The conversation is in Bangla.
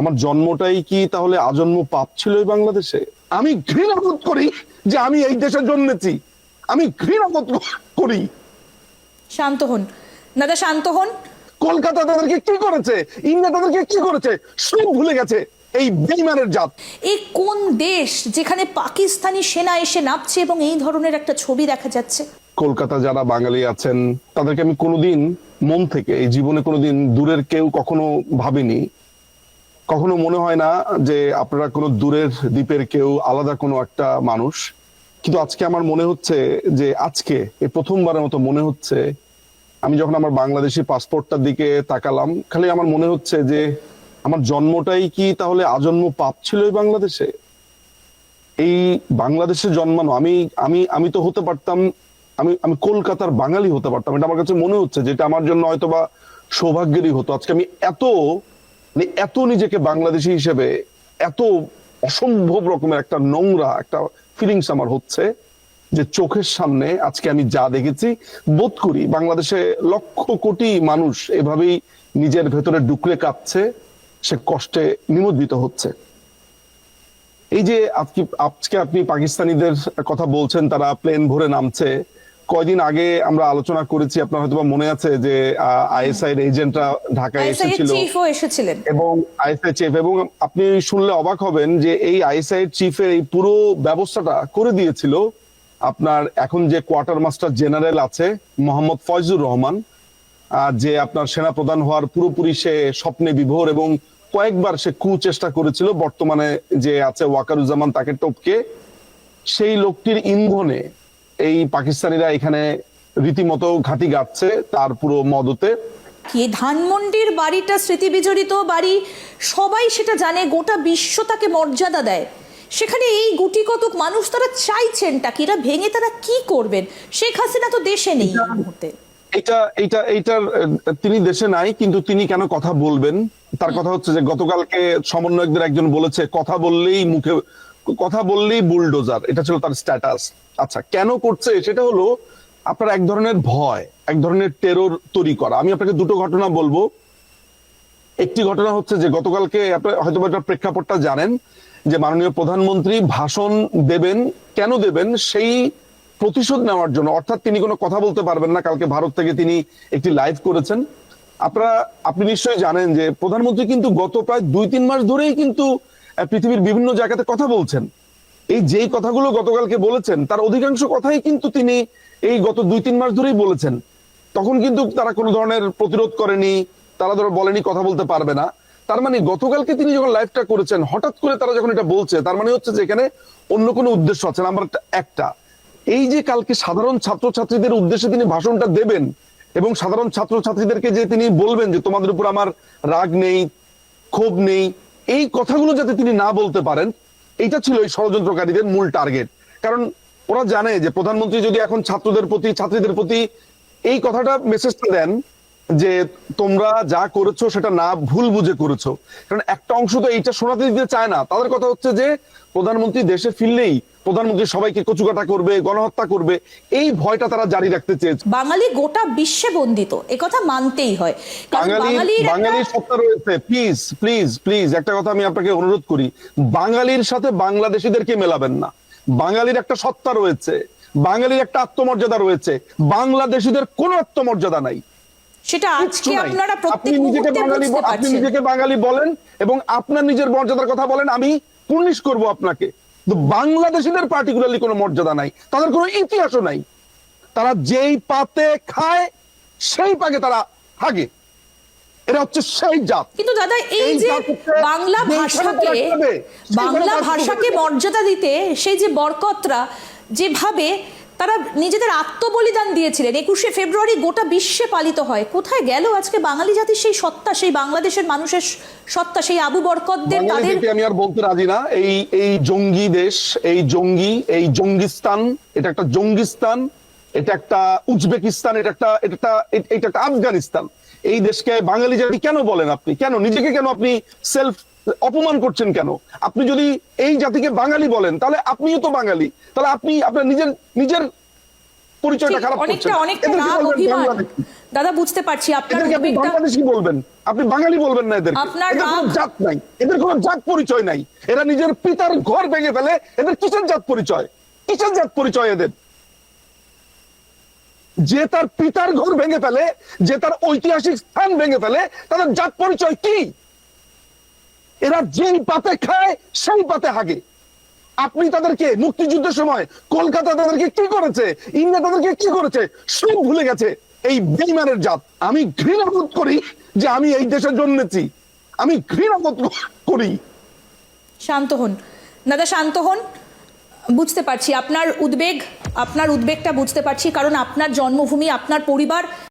আমার জন্মটাই কি তাহলে আজন্ম পাপ ছিল এই বাংলাদেশে? আমি ঘৃণা বোধ করি যে আমি এই দেশে জন্মেছি। আমি ঘৃণা বোধ করি। শান্ত হন। দাদা শান্ত হন। কলকাতা তাদেরকে কি করেছে? ইন্ডিয়া তাদেরকে কি করেছে? সব ভুলে গেছে এই বেইমানের জাত। এই কোন দেশ যেখানে পাকিস্তানি সেনা এসে নামছে এবং এই ধরনের একটা ছবি দেখা যাচ্ছে? কলকাতা যারা বাঙালি আছেন তাদেরকে আমি কোনোদিন মন থেকে এই জীবনে কোনোদিন দূরের কেউ কখনো ভাবিনি। কখনো মনে হয় না যে আপনারা কোনো দূরের দ্বীপের কেউ আলাদা কোনো একটা মানুষ? কিন্তু আজকে আমার মনে হচ্ছে যে আজকে, এই প্রথমবারের মতো মনে হচ্ছে, আমি যখন আমার বাংলাদেশি পাসপোর্টটার দিকে তাকালাম, খালি আমার মনে হচ্ছে যে আমার জন্মটাই কি তাহলে আজন্ম পাপ ছিল এই বাংলাদেশে? এই বাংলাদেশে জন্মানো, আমি আমি আমি তো হতে পারতাম, আমি আমি কলকাতার বাঙালি হতে পারতাম। এটা আমার কাছে মনে হচ্ছে যেটা আমার জন্য হয়তো বা সৌভাগ্যেরই হতো। আজকে আমি এত মানে এত নিজেকে বাংলাদেশি হিসেবে এত অসম্ভব রকমের একটা নোংরা, একটা ফিলিংস আমার হচ্ছে যে চোখের সামনে আজকে আমি যা দেখেছি, বোধ করি বাংলাদেশে লক্ষ কোটি মানুষ এভাবেই নিজের ভেতরে ডুকরে কাঁপছে, সে কষ্টে নিমজ্জিত হচ্ছে। এই যে আজকে আজকে আপনি পাকিস্তানিদের কথা বলছেন, তারা প্লেন ভরে নামছে কয়দিন আগে আমরা আলোচনা করেছি আপনার হয়তো মনে আছে যে আইএসআই এর এজেন্টরা ঢাকায় এসেছিল। এসেছিলেন। এবং আইএসআই চিফ এবং আপনি শুনলে অবাক হবেন যে এই আইএসআই চিফের এই পুরো ব্যবস্থাটা করে দিয়েছিল আপনার এখন যে কোয়ার্টার মাস্টার জেনারেল আছে মোহাম্মদ ফয়জুর রহমান যে আপনার সেনা প্রধান হওয়ার পুরোপুরি সে স্বপ্নে বিভোর এবং কয়েকবার সে কু চেষ্টা করেছিল বর্তমানে যে আছে ওয়াকারুজ্জামান তাকে টপকে সেই লোকটির ইন্ধনে এই পাকিস্তানিরা এখানে রীতিমতো ঘাঁটি গাচ্ছে তার পুরো মদতে। কি ধানমন্ডির বাড়িটা স্মৃতি বিজড়িত বাড়ি সবাই সেটা জানে গোটা বিশ্ব তাকে মর্যাদা দেয়। সেখানে এই গুটি কতক মানুষ তারা চাইছেনটা কি এরা ভেঙে তারা কি করবেন? শেখ হাসিনা তো দেশে নেই মুহূর্তে। এটা এইটা এইটার তিনি দেশে নাই কিন্তু তিনি কেন কথা বলবেন? তার কথা হচ্ছে যে গতকালকে সমন্বয়কদের একজন বলেছে কথা বললেই মুখে কথা বললেই বুলডোজার, এটা ছিল তার স্ট্যাটাস আচ্ছা কেন করছে? সেটা হলো আপনার এক ধরনের ভয়, এক ধরনের টেরর তৈরি করা। আমি আপনাকে দুটো ঘটনা বলব। একটি ঘটনা হচ্ছে যে গতকালকে হয়তো প্রেক্ষাপটটা জানেন যে মাননীয় প্রধানমন্ত্রী ভাষণ দেবেন, কেন দেবেন? সেই প্রতিশোধ নেওয়ার জন্য। অর্থাৎ তিনি কোনো কথা বলতে পারবেন না। কালকে ভারত থেকে তিনি একটি লাইভ করেছেন। আপনারা, আপনি নিশ্চয়ই জানেন যে প্রধানমন্ত্রী কিন্তু গত প্রায় দুই তিন মাস ধরেই কিন্তু পৃথিবীর বিভিন্ন জায়গাতে কথা বলছেন। এই যেই কথাগুলো গতকালকে বলেছেন, তার অধিকাংশ কথাই কিন্তু তিনি এই গত দুই, তিন মাস ধরেই বলেছেন। তখন কিন্তু তারা কোনো ধরনের প্রতিরোধ করেনি, তারা ধরো বলেনি, কথা বলতে পারবে না। তার মানে গতকালকে তিনি যখন লাইভটা করেছেন, হঠাৎ করে তারা যখন এটা বলছে, তার মানে হচ্ছে যে এখানে অন্য কোনো উদ্দেশ্য আছে নাম্বার একটা। এই যে কালকে সাধারণ ছাত্রছাত্রীদের উদ্দেশ্যে তিনি ভাষণটা দেবেন, এবং সাধারণ ছাত্রছাত্রীদেরকে যে তিনি বলবেন যে, তোমাদের উপর আমার রাগ নেই, ক্ষোভ নেই এই কথাগুলো যাতে তিনি না বলতে পারেন এটা ছিল এই ষড়যন্ত্রকারীদের মূল টার্গেট কারণ ওরা জানে যে প্রধানমন্ত্রী যদি এখন ছাত্রদের প্রতি, ছাত্রীদের প্রতি এই কথাটা মেসেজটা দেন যে তোমরা যা করেছ সেটা না ভুল বুঝে করেছ। কারণ একটা অংশ তো এইটা শোনাতে দিতে চায় না। তাদের কথা হচ্ছে যে প্রধানমন্ত্রী দেশে ফিরলেই প্রধানমন্ত্রী সবাইকে কচুকাটা করবে গণহত্যা করবে এই ভয়টা তারা জারি রাখতে চেয়েছে। বাঙালি গোটা বিশ্বে বন্দিত একথা মানতেই হয়। বাঙালি বাঙালির সত্তা রয়েছে। প্লিজ প্লিজ প্লিজ একটা কথা আমি আপনাকে অনুরোধ করি। বাঙালির সাথে বাংলাদেশিদেরকে মেলাবেন না। বাঙালির একটা সত্তা রয়েছে। বাঙালির একটা আত্মমর্যাদা রয়েছে। বাংলাদেশিদের কোনো আত্মমর্যাদা নাই। সেটা আজকে আপনারা প্রত্যেক মুহূর্তে বুঝতে আপনি নিজেকে বাঙালি বলেন এবং আপনার নিজের মর্যাদার কথা বলেন আমি করব আপনাকে। বাংলাদেশিদের পার্টিকুলারলি কোনো মর্যাদা নাই তাদের কোনো ইতিহাসও নাই। তারা যেই পাতে খায় সেই পাকে তারা হাগে। এটা হচ্ছে সেই জাত। কিন্তু দাদা এই যে বাংলা ভাষাকে বাংলা ভাষাকে মর্যাদা দিতে সেই যে বরকতরা যেভাবে তারা নিজেদের আত্মবলিদান দিয়েছিলেন। একুশে ফেব্রুয়ারি গোটা বিশ্বে পালিত হয়। কোথায় গেল আজকে বাঙালি জাতির সেই সত্তা সেই বাংলাদেশের মানুষের সত্তা সেই আবু বরকতদের তাদের আমি আর বলতে রাজি না। এই এই জঙ্গি দেশ এই জঙ্গি এই জঙ্গিস্তান এটা একটা জঙ্গিস্তান এটা একটা উজবেকিস্তান এটা একটা এটা একটা এটা একটা আফগানিস্তান। এই দেশকে বাঙালি জাতি কেন বলেন আপনি? কেন? নিজেকে কেন আপনি সেলফ অপমান করছেন কেন? আপনি যদি এই জাতিকে বাঙালি বলেন তাহলে আপনিও তো বাঙালি। তাহলে আপনি আপনার নিজের নিজের পরিচয়টা খারাপ করছেন। দাদা বুঝতে পারছি আপনার আপনি বাংলাদেশি বলবেন? আপনি বাঙালি বলবেন না এদের এদের কোনো জাত নাই। এদের কোনো জাত পরিচয় নাই। এরা নিজের পিতার ঘর ভেঙে ফেলে। এদের কিসের জাত পরিচয়? কিসের জাত পরিচয় এদের? যে তার পিতার ঘর ভেঙে ফেলে যে তার ঐতিহাসিক স্থান ভেঙে ফেলে তাদের জাত পরিচয় কি? এরা যেই পাতে খায়, সেই পাতে হাগে। আপনি তাদেরকে মুক্তিযুদ্ধের সময় কলকাতা তাদেরকে কি করেছে, ইন্ডিয়া তাদেরকে কি করেছে, সব ভুলে গেছে এই বেইমানের জাত। আমি ঘৃণা বোধ করি যে আমি এই দেশে জন্মেছি আমি ঘৃণা বোধ করি। শান্ত হন। দাদা, শান্ত হন। বুঝতে পারছি, আপনার উদ্বেগ, আপনার উদ্বেগটা বুঝতে পারছি, কারণ আপনার জন্মভূমি, আপনার পরিবার